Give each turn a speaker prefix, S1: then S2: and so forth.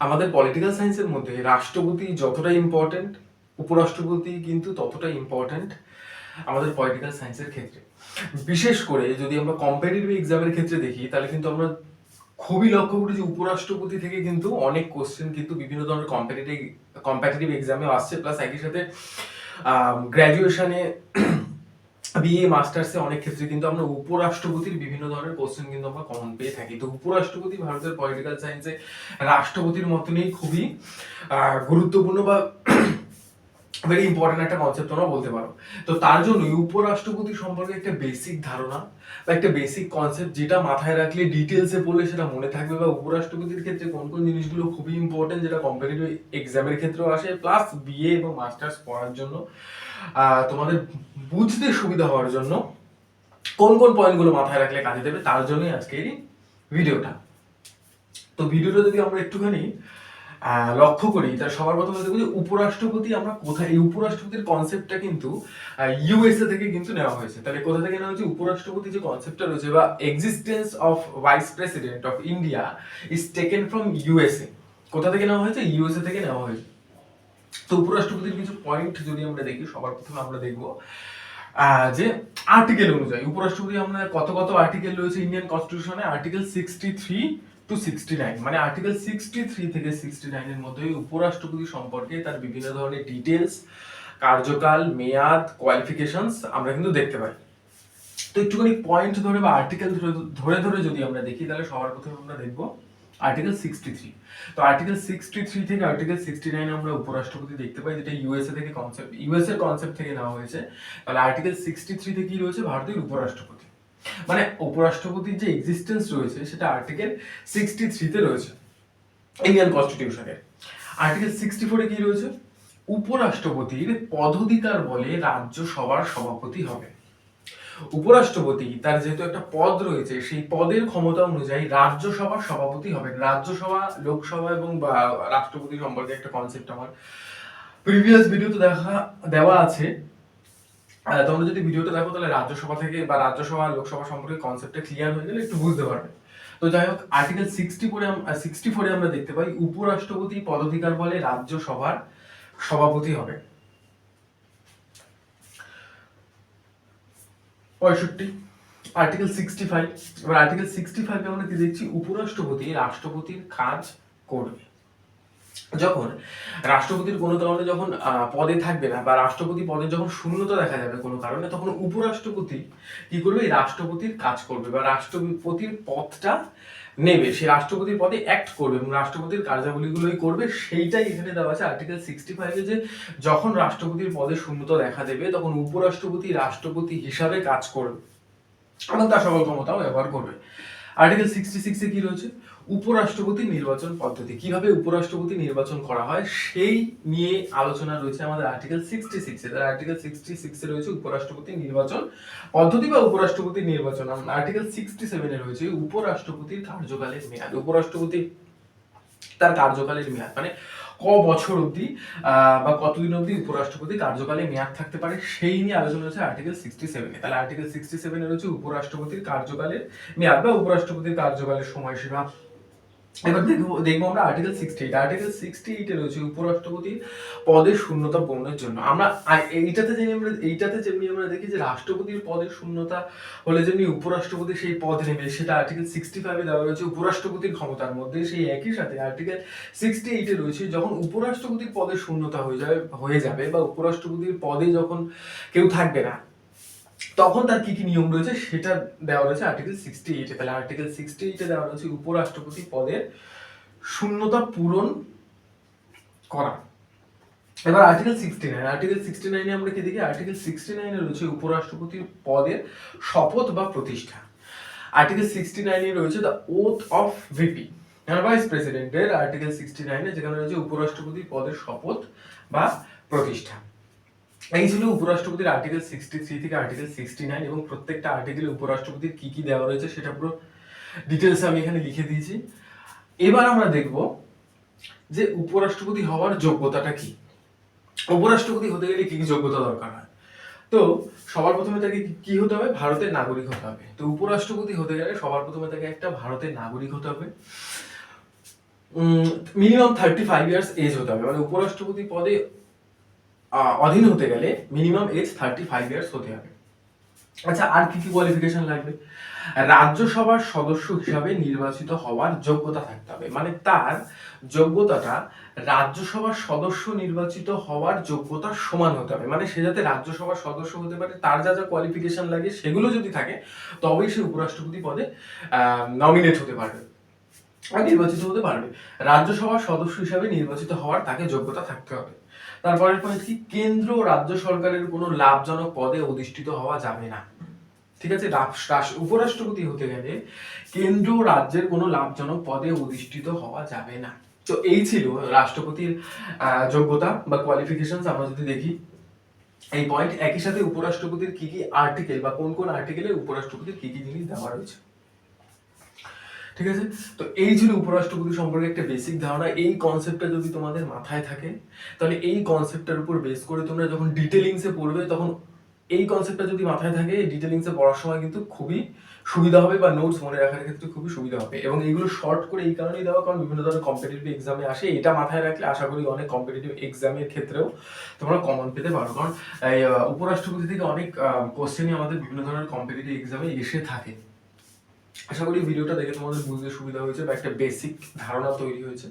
S1: আমাদের পলিটিক্যাল সায়েন্সের মধ্যে রাষ্ট্রপতি যতটা ইম্পর্ট্যান্ট উপরাষ্ট্রপতি কিন্তু ততটা ইম্পর্ট্যান্ট আমাদের পলিটিক্যাল সায়েন্সের ক্ষেত্রে। বিশেষ করে যদি আমরা কম্পিটিটিভ এক্সামের ক্ষেত্রে দেখি, তাহলে কিন্তু আমরা খুবই লক্ষ্য করি যে উপরাষ্ট্রপতি থেকে কিন্তু অনেক কোশ্চেন কিন্তু বিভিন্ন ধরনের কম্পিটিটিভ কম্পিটিটিভ এক্সামে আসছে। প্লাস একই সাথে গ্র্যাজুয়েশনে বিএ মাস্টার্সে অনেক ক্ষেত্রে কিন্তু আমরা উপরাষ্ট্রপতির বিভিন্ন ধরনের কোশ্চেন কিন্তু আমরা কমন পেয়ে থাকি। তো উপরাষ্ট্রপতি ভারতের পলিটিক্যাল সায়েন্সে রাষ্ট্রপতির মতনই খুবই গুরুত্বপূর্ণ বা ভেরি ইম্পর্টেন্ট একটা কনসেপ্ট তোমরা বলতে পারো। তো তার জন্য উপরাষ্ট্রপতি সম্পর্কে একটা বেসিক ধারণা বা একটা বেসিক কনসেপ্ট যেটা মাথায় রাখলে ডিটেলসে পড়লে সেটা মনে থাকবে বা উপরাষ্ট্রপতির ক্ষেত্রে কোন কোন জিনিসগুলো খুবই ইম্পর্টেন্ট যেটা কম্পিটিটিভ এক্সামের ক্ষেত্রেও আসে প্লাস বিএ এবং মাস্টার্স পড়ার জন্য। তোমাদের বুঝতে সুবিধা হওয়ার জন্য কোন কোন পয়েন্টগুলো মাথায় রাখলে কাজে দেবে, তার জন্যই আজকের এই ভিডিওটা তো ভিডিওটা যদি আমরা একটুখানি লক্ষ্য করি তার সবার প্রথমে দেখব যে উপরাষ্ট্রপতি আমরা কোথায়? এই উপরাষ্ট্রপতির কনসেপ্টটা কিন্তু ইউএসএ থেকে কিন্তু নেওয়া হয়েছে। তাহলে কোথা থেকে নেওয়া হয়েছে? উপরাষ্ট্রপতি যে কনসেপ্টটা রয়েছে বা existence of vice president of India is taken from USA কোথা থেকে নেওয়া হয়েছে? ইউএসএ থেকে নেওয়া হয়েছে। তো উপরাষ্ট্রপতির কিছু পয়েন্ট যদি আমরা দেখি, সবার প্রথমে আমরা দেখব যে আর্টিকেল অনুযায়ী, উপরাষ্ট্রপতি আমরা কত কত আর্টিকেল রয়েছে? Indian কনস্টিটিউশনে article sixty three two sixty nine মানে আর্টিকেল সিক্সটি থ্রি থেকে সিক্সটি নাইনের মধ্যে উপরাষ্ট্রপতি সম্পর্কে তার বিভিন্ন ধরনের ডিটেলস কার্যকাল, মেয়াদ কোয়ালিফিকেশনস আমরা কিন্তু দেখতে পাই। তো একটুখানি পয়েন্ট ধরে বা আর্টিকেল ধরে ধরে যদি আমরা দেখি, তাহলে সবার প্রথমে আমরা দেখব আর্টিকেল সিক্সটি থ্রি তো আর্টিকেল সিক্সটি থ্রি থেকে আর্টিকেল সিক্সটি নাইন আমরা উপরাষ্ট্রপতি দেখতে পাই, যেটা ইউএসএ থেকে কনসেপ্ট ইউএস এর কনসেপ্ট থেকে নেওয়া হয়েছে। তাহলে আর্টিকেল সিক্সটি থ্রিতে কি রয়েছে? ভারতের উপরাষ্ট্রপতি। মানে উপরাষ্ট্রপতির যে এক্সিস্টেন্স রয়েছে, সেটা আর্টিকেল সিক্সটি থ্রিতে রয়েছে। ইন্ডিয়ান কনস্টিটিউশনের আর্টিকেল সিক্সটি ফোরে কি রয়েছে? উপরাষ্ট্রপতির পদধিকার বলে রাজ্যসভার সভাপতি হবে। উপরাষ্ট্রপতি, তার যেহেতু একটা পদ রয়েছে, সেই পদের ক্ষমতা অনুযায়ী রাজ্যসভার সভাপতি হবেন। রাজ্যসভা, লোকসভা এবং রাষ্ট্রপতি সম্পর্কে একটা কনসেপ্ট আমার। প্রিভিয়াস ভিডিওতে দেখা, দেওয়া আছে। তোমরা যদি ভিডিওটা দেখো, তাহলে রাজ্যসভা থেকে বা রাজ্যসভা লোকসভা সম্পর্কে কনসেপ্টটা ক্লিয়ার হয়ে গেলে একটু বুঝতে পারবে। তো যাই হোক আর্টিকেল সিক্সটি ফোরে সিক্সটি ফোরে আমরা দেখতে পাই, উপরাষ্ট্রপতি পদাধিকার বলে রাজ্যসভার সভাপতি হবে। পঁয়ষট্টি আর্টিকেল সিক্সটি ফাইভ এবার আর্টিকেল সিক্সটি ফাইভে আমরা কি দেখছি? উপরাষ্ট্রপতি রাষ্ট্রপতির কাজ করবে। যখন রাষ্ট্রপতির কোনো কারণে যখন পদে থাকবে না বা রাষ্ট্রপতি পদে যখন শূন্যতা দেখা যাবে কোনো কারণে, তখন উপরাষ্ট্রপতি কি করবে? রাষ্ট্রপতির কাজ করবে বা রাষ্ট্রপতির পদটা নেবে। সে রাষ্ট্রপতির পদে অ্যাক্ট করবে এবং রাষ্ট্রপতির কার্যাবলীগুলোই করবে। সেইটাই এখানে দেওয়া আছে। আর্টিকেল সিক্সটি ফাইভে যে যখন রাষ্ট্রপতির পদে শূন্যতা দেখা দেবে, তখন উপরাষ্ট্রপতি রাষ্ট্রপতি হিসাবে কাজ করবে। এবং তার সকল ক্ষমতাও ব্যবহার করবে। আর্টিকেল সিক্সটি সিক্সে কি রয়েছে? উপরাষ্ট্রপতি নির্বাচন পদ্ধতি। কীভাবে উপরাষ্ট্রপতি নির্বাচন করা হয়, সেই নিয়ে আলোচনা রয়েছে আমাদের আর্টিকেল সিক্সটি সিক্সে তার আর্টিকেল সিক্সটি সিক্সে রয়েছে উপরাষ্ট্রপতি নির্বাচন পদ্ধতি বা উপরাষ্ট্রপতি নির্বাচন। আর্টিকেল সিক্সটি সেভেনে রয়েছে উপরাষ্ট্রপতির কার্যকালের মেয়াদ। উপরাষ্ট্রপতি তার কার্যকালের মেয়াদ মানে ক বছর অবধি বা কতদিন অবধি উপরাষ্ট্রপতি কার্যকালে মেয়াদ থাকতে পারে, সেই নিয়ে আলোচনা হচ্ছে আর্টিকেল সিক্সটি সেভেনে তাহলে আর্টিকেল সিক্সটি সেভেনে রয়েছে উপরাষ্ট্রপতির কার্যকালের মেয়াদ বা উপরাষ্ট্রপতির কার্যকালের সময়সীমা। এবার দেখব দেখব আমরা article sixty eight article sixty এইটে রয়েছে উপরাষ্ট্রপতির পদের শূন্যতা পূরণের জন্য। আমরা এইটাতে যেমনি আমরা, এইটাতে যেমনি আমরা দেখি যে রাষ্ট্রপতির পদের শূন্যতা হলে যেমনি উপরাষ্ট্রপতি সেই পদ নেবে সেটা আর্টিকেল সিক্সটি ফাইভে দেওয়া রয়েছে উপরাষ্ট্রপতির ক্ষমতার মধ্যে। সেই একই সাথে আর্টিকেল সিক্সটি এইটে রয়েছে, যখন উপরাষ্ট্রপতির পদের শূন্যতা হয়ে যাবে হয়ে যাবে বা উপরাষ্ট্রপতির পদে যখন কেউ থাকবে না তখন তার কি কি নিয়ম রয়েছে সেটা দেওয়া রয়েছে আর্টিকেল সিক্সটি এইটে তাহলে আর্টিকেল সিক্সটি এইটে দেওয়া রয়েছে উপরাষ্ট্রপতি পদের শূন্যতা পূরণ করা। এবার article sixty nine article sixty নাইনে আমরা কি দেখি? আর্টিকেল সিক্সটি নাইনে রয়েছে উপরাষ্ট্রপতির পদের শপথ বা প্রতিষ্ঠা আর্টিকেল সিক্সটি নাইনে রয়েছে the oath of VP vice প্রেসিডেন্টের আর্টিকেল সিক্সটি নাইনে যেখানে রয়েছে উপরাষ্ট্রপতির পদের শপথ বা প্রতিষ্ঠা এই ছিল উপরাষ্ট্রপতির আর্টিকেল সিক্সটি থ্রি থেকে আর্টিকেল সিক্সটি নাইন এবং প্রত্যেকটা আর্টিকেলে উপরাষ্ট্রপতির কি কি দেওয়া রয়েছে সেটা পুরো ডিটেলস আমি এখানে লিখে দিয়েছি। এবার আমরা দেখব যে উপরাষ্ট্রপতি হওয়ার যোগ্যতাটা কি। উপরাষ্ট্রপতি হতে গেলে কি কি যোগ্যতা দরকার হয়? তো সবার প্রথমে তাকে কি- হতে হবে? ভারতের নাগরিক হতে হবে। তো উপরাষ্ট্রপতি হতে গেলে সবার প্রথমে তাকে একটা ভারতের নাগরিক হতে হবে। Minimum thirty five years age হতে হবে। মানে উপরাষ্ট্রপতি পদে অধীন হতে গেলে minimum age thirty five years হতে হবে। আচ্ছা আর কি কি কোয়ালিফিকেশন লাগবে? রাজ্যসভার সদস্য হিসাবে নির্বাচিত হওয়ার যোগ্যতা থাকতে হবে। মানে তার যোগ্যতাটা রাজ্যসভার সদস্য নির্বাচিত হওয়ার যোগ্যতার সমান হতে হবে। মানে সে যাতে রাজ্যসভার সদস্য হতে পারে, তার যা যা কোয়ালিফিকেশন লাগে, সেগুলো যদি থাকে, তবেই সে উপরাষ্ট্রপতি পদে নমিনেট হতে পারবে। আর নির্বাচিত হতে পারবে। রাজ্যসভার সদস্য হিসাবে নির্বাচিত হওয়ার তাকে যোগ্যতা থাকতে হবে। তারপরের পয়েন্ট কি, কেন্দ্র রাজ্য সরকারের কোনো লাভজনক পদে অধিষ্ঠিত হওয়া যাবে না। ঠিক আছে? উপরাষ্ট্রপতি হতে গেলে কেন্দ্র রাজ্যের কোনো লাভজনক পদে অধিষ্ঠিত হওয়া যাবে না। তো এই ছিল রাষ্ট্রপতির যোগ্যতা বা কোয়ালিফিকেশন আমরা যদি দেখি, এই পয়েন্ট একই সাথে উপরাষ্ট্রপতির কি কি আর্টিকেল বা কোন কোন আর্টিকেলে উপরাষ্ট্রপতির কি কি জিনিস দেওয়া রয়েছে? ঠিক আছে? তো এই ছিল উপরাষ্ট্রপতি সম্পর্কে একটা বেসিক ধারণা, এই কনসেপ্টটা যদি তোমাদের মাথায় থাকে, তাহলে এই কনসেপ্টটার উপর বেস করে তোমরা যখন ডিটেলিংসে পড়বে, তখন এই কনসেপ্টটা যদি মাথায় থাকে ডিটেলিংসে পড়ার সময় কিন্তু খুবই সুবিধা হবে বা নোটস মনে রাখার ক্ষেত্রে খুবই সুবিধা হবে। এবং এইগুলো শর্ট করে এই কারণেই দেওয়া, কারণ বিভিন্ন ধরনের কম্পিটিটিভ এক্সামে আসে। এটা মাথায় রাখলে আশা করি অনেক কম্পিটিটিভ এক্সামের ক্ষেত্রেও তোমরা কমন পেতে পারো। কারণ উপরাষ্ট্রপতি থেকে অনেক কোশ্চেনই আমাদের বিভিন্ন ধরনের কম্পিটিটিভ এক্সামে এসে থাকে। আশা করি ভিডিওটা দেখে তোমাদের বুঝতে সুবিধা হয়েছে বা একটা বেসিক ধারণা তৈরি হয়েছে।